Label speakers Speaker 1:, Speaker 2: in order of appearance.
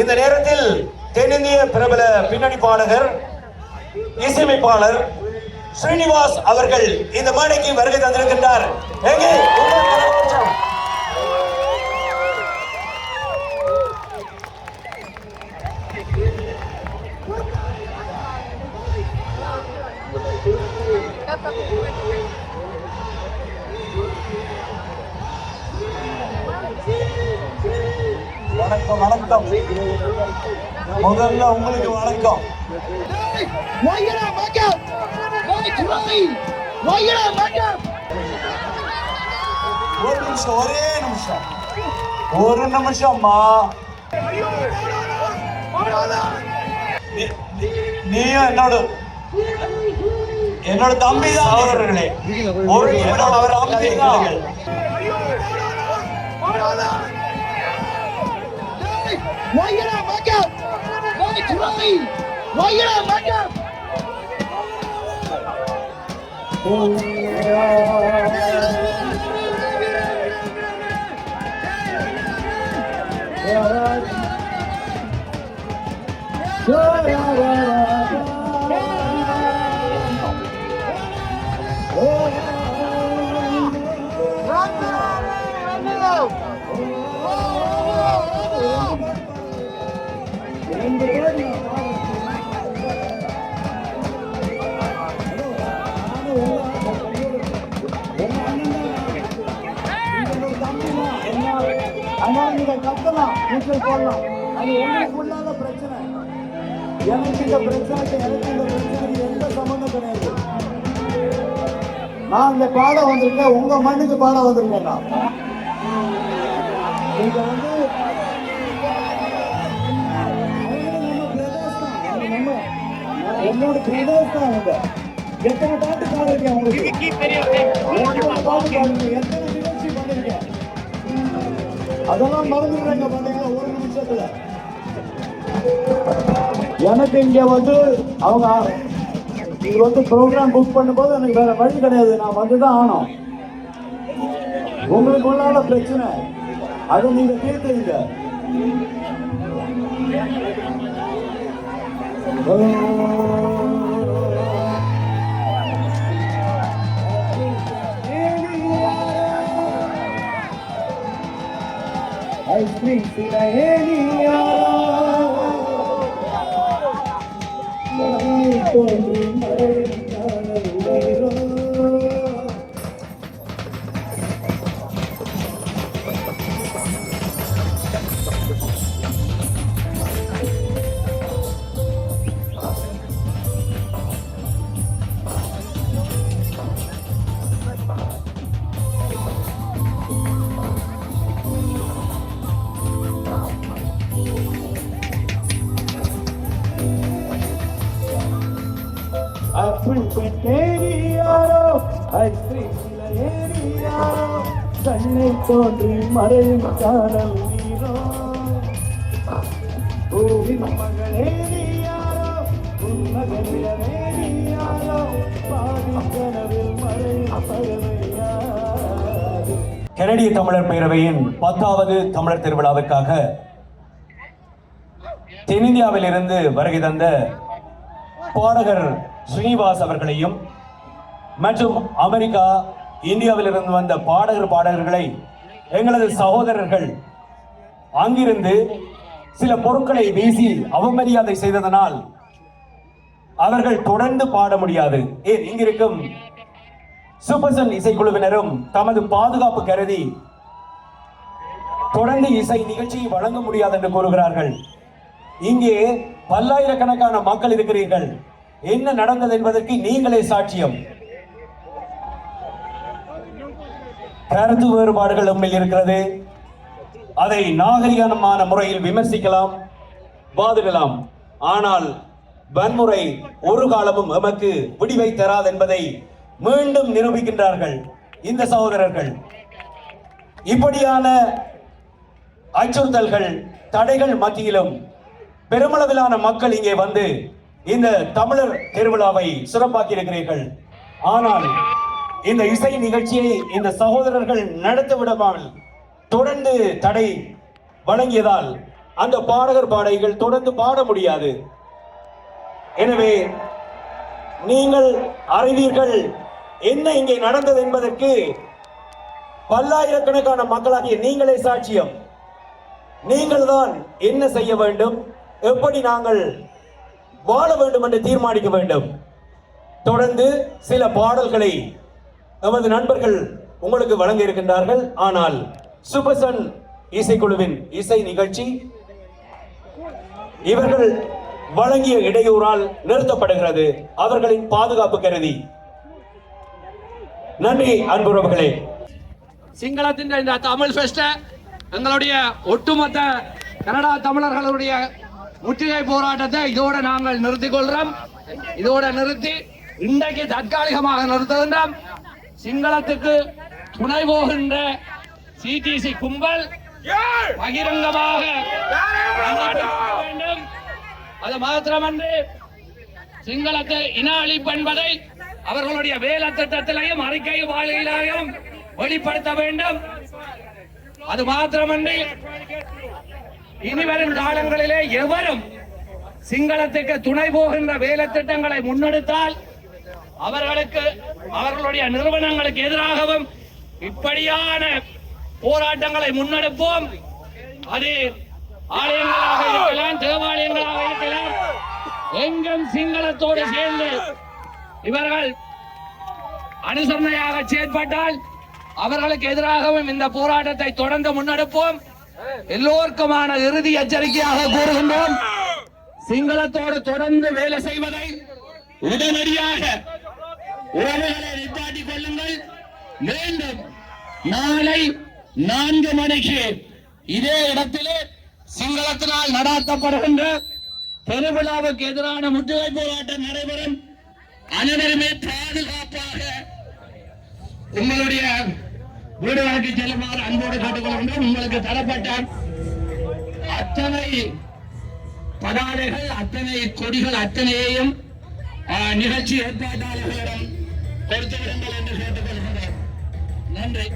Speaker 1: இந்த நேரத்தில் தென்னிந்திய பிரபல பின்னணி பாடகர் இசையமைப்பாளர் ஸ்ரீனிவாஸ் அவர்கள் இந்த மேடைக்கு வருகை தந்திருக்கின்றார். எங்கே? Thank you. வணக்கம் வணக்கம். முதல்ல உங்களுக்கு வணக்கம். ஒரு நிமிஷம் ஒரே நிமிஷம். ஒரு நிமிஷம்மா. நீயும் என்னோட. என்னோட தம்பி தான் அவர்களே ஒரு என்னோட அவர் தம்பி தான்
Speaker 2: Why
Speaker 3: get up? back up? Why Chloe? Why get up? back up?
Speaker 2: Oh, yeah. Yeah, yeah, yeah. நீங்க கத்தலாம் நீச்சல் போடலாம் அது உங்களுக்குள்ளாத பிரச்சனை. எனக்கு இந்த பிரச்சனைக்கு எனக்கு இந்த பிரச்சனைக்கு எந்த சம்மந்தம் கிடையாது. நான் இந்த பாட வந்திருக்கேன். உங்க மண்ணுக்கு பாட வந்திருக்கேன் நான். நீங்க வந்து என்னோட தான் அவங்க எத்தனை பாட்டு பாடிருக்கேன் உங்களுக்கு? எத்தனை பாட்டு பாடிருக்கேன்? எத்தனை அதெல்லாம் மறந்துடுறாங்க பாத்தீங்களா ஒரு நிமிஷத்துல. எனக்கு இங்க வந்து அவங்க இது வந்து ப்ரோக்ராம் புக் பண்ணும்போது எனக்கு வேற வழி கிடையாது. நான் வந்து தான் ஆனோம் உங்களுக்கு உள்ளான பிரச்சனை. அதை நீங்க தீர்த்துங்க Oh சில ஐஸ்கிரீம் பெற்றேரியாரோ ஐஸ்கிரீம் கண்ணை தோன்றி மறையும் காணல் நீரோ பூவின் உன் பாதி கனவில் மறையும் பறவையாரோ.
Speaker 1: கனடிய தமிழர் பேரவையின் பத்தாவது தமிழர் திருவிழாவுக்காக தென்னிந்தியாவிலிருந்து வருகை தந்த பாடகர் ஸ்ரீனிவாஸ் அவர்களையும் மற்றும் அமெரிக்கா இந்தியாவிலிருந்து வந்த பாடகர் பாடகர்களை எங்களது சகோதரர்கள் அங்கிருந்து சில பொருட்களை வீசி அவமரியாதை செய்ததனால் அவர்கள் தொடர்ந்து பாட முடியாது. ஏன்? இங்கிருக்கும் சூப்பர்சன் இசைக்குழுவினரும் தமது பாதுகாப்பு கருதி தொடர்ந்து இசை நிகழ்ச்சியை வழங்க முடியாது என்று கூறுகிறார்கள். இங்கே பல்லாயிரக்கணக்கான மக்கள் இருக்கிறீர்கள். என்ன நடந்தது என்பதற்கு நீங்களே சாட்சியம். கருத்து வேறுபாடுகள் உண்மையில் இருக்கிறது. அதை நாகரிகமான முறையில் விமர்சிக்கலாம் வாதிடலாம். ஆனால் வன்முறை ஒரு காலமும் எமக்கு விடிவை தராது என்பதை மீண்டும் நிரூபிக்கின்றார்கள் இந்த சகோதரர்கள். இப்படியான அச்சுறுத்தல்கள் தடைகள் மத்தியிலும் பெருமளவிலான மக்கள் இங்கே வந்து இந்த தமிழர் திருவிழாவை சிறப்பாக்கி இருக்கிறீர்கள் ஆனால் இந்த இசை நிகழ்ச்சியை இந்த சகோதரர்கள் நடத்த விடாமல் தொடர்ந்து தடை வழங்கியதால் அந்த பாடகர் பாடகிகள் தொடர்ந்து பாட முடியாது. எனவே நீங்கள் அறிவீர்கள் என்ன இங்கே நடந்தது என்பதற்கு பல்லாயிரக்கணக்கான மக்களாகிய நீங்களே சாட்சியம். நீங்கள் தான் என்ன செய்ய வேண்டும்? எப்படி நாங்கள் வாழ வேண்டும் என்று தீர்மானிக்க வேண்டும். தொடர்ந்து சில பாடல்களை நமது நண்பர்கள் உங்களுக்கு வழங்க இருக்கின்றார்கள் ஆனால் சுபசன் இசைக்குழுவின் இசை நிகழ்ச்சி இவர்கள் வழங்கிய இடையூறால் நிறுத்தப்படுகிறது. அவர்களின் பாதுகாப்பு கருதி. நன்றி அன்புறவுகளே
Speaker 4: சிங்களத்தின் இந்த தமிழ் ஃபெஸ்ட எங்களுடைய ஒட்டுமொத்த கனடா தமிழர்களுடைய முற்றுகை போராட்டத்தை இதோட நாங்கள் நிறுத்திக் கொள்றோம் இதோட நிறுத்தி இன்றைக்கு தற்காலிகமாக நிறுத்துகின்றோம். சிங்களத்துக்கு துணை போகின்ற சிடிசி கும்பல் பகிரங்கமாக வேண்டும். அது மாத்திரமன்றி சிங்களத்தை இன அழிப்பு என்பதை அவர்களுடைய வேலை திட்டத்திலையும் அறிக்கை வாழ்க்கையிலையும் வெளிப்படுத்த வேண்டும். அது மாத்திரமன்றி இனி வரும் காலங்களிலே எவரும் சிங்களத்துக்கு துணை போகின்ற வேலை திட்டங்களை முன்னெடுத்தால் அவர்களுக்கு அவர்களுடைய நிறுவனங்களுக்கு எதிராகவும் இப்படியான போராட்டங்களை முன்னெடுப்போம். அது ஆலயங்களாக இருக்கலாம் தேவாலயங்களாக இருக்கலாம் எங்கும் சிங்களத்தோடு சேர்ந்து இவர்கள் அனுசரணையாக செயற்பட்டால் அவர்களுக்கு எதிராகவும் இந்த போராட்டத்தை தொடர்ந்து முன்னெடுப்போம். எல்லோருக்குமான இறுதி எச்சரிக்கையாக கூறுகின்றோம். சிங்களத்தோடு தொடர்ந்து வேலை செய்வதை உடனடியாக உறவுகளை நிப்பாட்டிக் கொள்ளுங்கள். மீண்டும் நாளை நான்கு மணிக்கு இதே இடத்திலே சிங்களத்தினால் நடாத்தப்படுகின்ற பெருவிழாவுக்கு எதிரான முற்றுகை போராட்டம் நடைபெறும். அனைவருமே பாதுகாப்பாக உங்களுடைய வீடுகளுக்கு செல்லுமாறு அன்போடு கேட்டுக்கொள்கின்றோம் உங்களுக்கு தரப்பட்ட அத்தனை பதாதைகள் அத்தனை கொடிகள் அத்தனையையும் நிகழ்ச்சி ஏற்பாட்டாளர்களிடம் கொடுத்து விடுங்கள் என்று கேட்டுக்கொள்கிறேன். நன்றி.